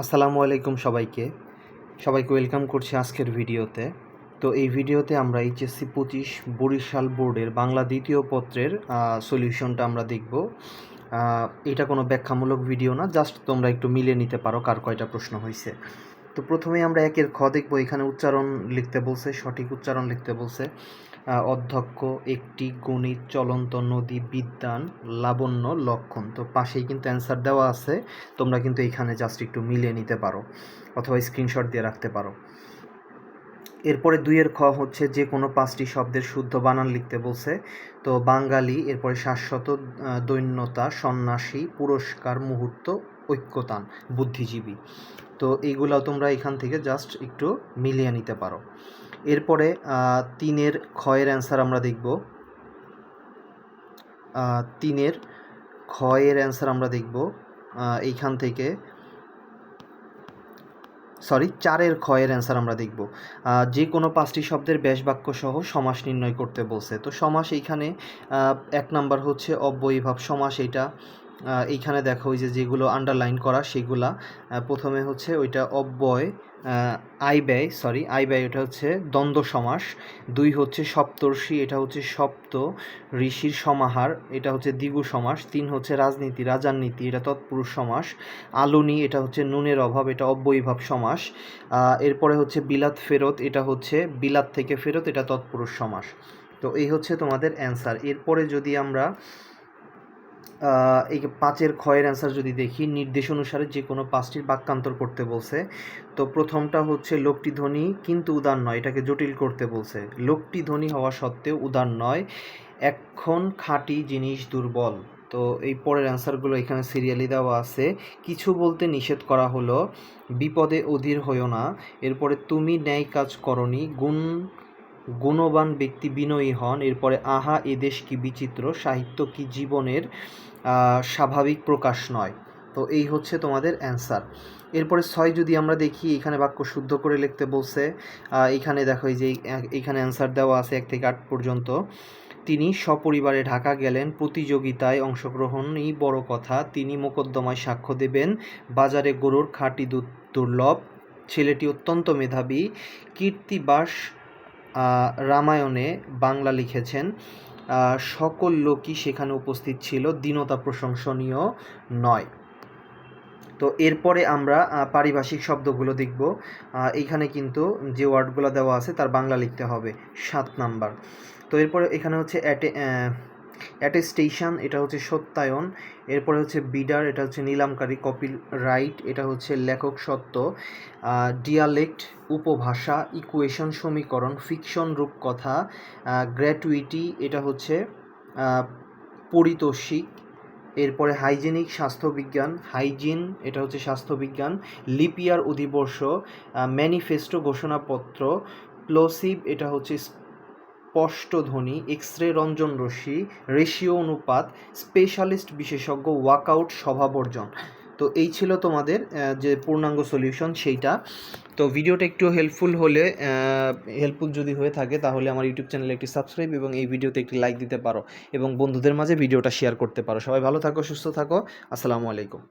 আসসালামু আলাইকুম সবাইকে। সবাইকে ওয়েলকাম করছি আজকের ভিডিওতে। তো এই ভিডিওতে আমরা এইচএসসি পঁচিশ বরিশাল বোর্ডের বাংলা দ্বিতীয় পত্রের সলিউশনটা আমরা দেখব। এটা কোনো ব্যাখ্যামূলক ভিডিও না, জাস্ট তোমরা একটু মিলে নিতে পারো কার কয়টা প্রশ্ন হয়েছে তো প্রথমে আমরা একের খ দেখব। এখানে উচ্চারণ লিখতে বলছে, সঠিক উচ্চারণ লিখতে বলছে অধ্যক্ষ, একটি গণিত চলন্ত নদী বিদ্যান, লাবণ্য লক্ষণ। তো পাশেই কিন্তু অ্যান্সার দেওয়া আছে, তোমরা কিন্তু এখানে জাস্ট একটু মিলিয়ে নিতে পারো অথবা স্ক্রিনশট দিয়ে রাখতে পারো। এরপরে দুইয়ের খ হচ্ছে, যে কোনো পাঁচটি শব্দের শুদ্ধ বানান লিখতে বলছে। তো বাঙালি, এরপরে শাশ্বত দৈন্যতা, সন্ন্যাসী, পুরস্কার, মুহূর্ত ঐক্যতান, বুদ্ধিজীবী। তো এইগুলাও তোমরা এখান থেকে জাস্ট একটু মিলিয়ে নিতে পারো। এরপরে তিনের ক্ষয়ের অ্যান্সার আমরা দেখব। তিনের ক্ষয়ের অ্যান্সার আমরা দেখব এইখান থেকে। সরি চারের ক্ষয়ের অ্যান্সার আমরা দেখব। যে কোনো পাঁচটি শব্দের ব্যাস বাক্য সহ সমাস নির্ণয় করতে বলছে। তো সমাস এইখানে এক নাম্বার হচ্ছে অব্যয়ীভাব। সমাস এইটা এইখানে দেখো ওই যে যেগুলো আন্ডারলাইন করা, সেগুলা প্রথমে হচ্ছে ওইটা অব্যয় আই ব্যয় সরি আই ব্যয় এটা হচ্ছে দ্বন্দ্ব সমাস, দুই হচ্ছে সপ্তর্ষি, এটা হচ্ছে সপ্ত ঋষির সমাহার, এটা হচ্ছে দ্বিগু সমাস, তিন হচ্ছে রাজনীতি রাজার নীতি এটা তৎপুরুষ সমাস, আলুনি, এটা হচ্ছে নুনের অভাব, এটা অব্যয়ীভাব সমাস এরপরে হচ্ছে বিলাত ফেরত, এটা হচ্ছে বিলাত থেকে ফেরত, এটা তৎপুরুষ সমাস। তো এই হচ্ছে তোমাদের অ্যান্সার এরপরে যদি আমরা এই পাঁচের ক্ষয়ের অ্যান্সার যদি দেখি, নির্দেশ অনুসারে যে কোনো পাঁচটির বাক্যান্তর করতে বলছে। তো প্রথমটা হচ্ছে, লোকটি ধ্বনি কিন্তু উদার নয়। এটাকে জটিল করতে বলছে। লোকটি ধ্বনি হওয়া সত্ত্বেও উদার নয়, এখন খাঁটি জিনিস দুর্বল। তো এই পরের অ্যান্সারগুলো এখানে সিরিয়ালি দেওয়া আছে। কিছু বলতে নিষেধ করা হলো, বিপদে অধীর হইও না। এরপরে তুমি ন্যায় কাজ করনি, গুণ গুণবান ব্যক্তি বিনয়ী হন। এরপরে, আহা, এ দেশ কি বিচিত্র? সাহিত্য কি জীবনের স্বাভাবিক প্রকাশ নয়? তো এই হচ্ছে তোমাদের অ্যান্সার। এরপরে ছয় যদি আমরা দেখি, এখানে বাক্য শুদ্ধ করে লিখতে বলছে এখানে দেখো এই যে এখানে অ্যান্সার দেওয়া আছে এক থেকে আট পর্যন্ত। তিনি সপরিবারে ঢাকা গেলেন, প্রতিযোগিতায় অংশগ্রহণই বড় কথা। তিনি মোকদ্দমায় সাক্ষ্য দেবেন, বাজারে গরুর খাঁটি দুধ দুর্লভ। ছেলেটি অত্যন্ত মেধাবী। কীর্তিবাস রামায়ণে বাংলা লিখেছেন সকল লোকই সেখানে উপস্থিত ছিল, দীনতা প্রশংসনীয় নয়। তো এরপরে আমরা পারিভাষিক শব্দগুলো দেখব। এইখানে কিন্তু যে ওয়ার্ডগুলো দেওয়া আছে তার বাংলা লিখতে হবে, সাত নাম্বার। তো এরপরে এখানে হচ্ছে অ্যাটে অ্যাটেস্টেশন এটা হচ্ছে সত্যায়ন, এরপরে হচ্ছে বিডার, এটা হচ্ছে নিলামকারী কপি রাইট এটা হচ্ছে লেখক সত্য ডিয়ালেক্ট উপভাষা ইকুয়েশন সমীকরণ ফিকশন রূপকথা গ্র্যাটুইটি এটা হচ্ছে পরিতোষিক, এরপরে হাইজেনিক স্বাস্থ্যবিজ্ঞান হাইজিন এটা হচ্ছে স্বাস্থ্যবিজ্ঞান লিপিয়ার অধিবর্ষ ম্যানিফেস্টো ঘোষণাপত্র প্লোসিভ এটা হচ্ছে স্পষ্টধ্বনি এক্স রে রঞ্জন রশ্মি, রেশিও অনুপাত, স্পেশালিস্ট বিশেষজ্ঞ ওয়াকআউট স্বভাবর্জন। তো এই ছিল তোমাদের যে পূর্ণাঙ্গ সলিউশন সেইটা। তো ভিডিওটা একটু হেল্পফুল হলে হেল্পফুল যদি হয়ে থাকে, তাহলে আমার ইউটিউব চ্যানেলে একটি সাবস্ক্রাইব এবং এই ভিডিওতে একটি লাইক দিতে পারো এবং বন্ধুদের মাঝে ভিডিওটা শেয়ার করতে পারো। সবাই ভালো থাকো, সুস্থ থাকো। আসসালামু আলাইকুম।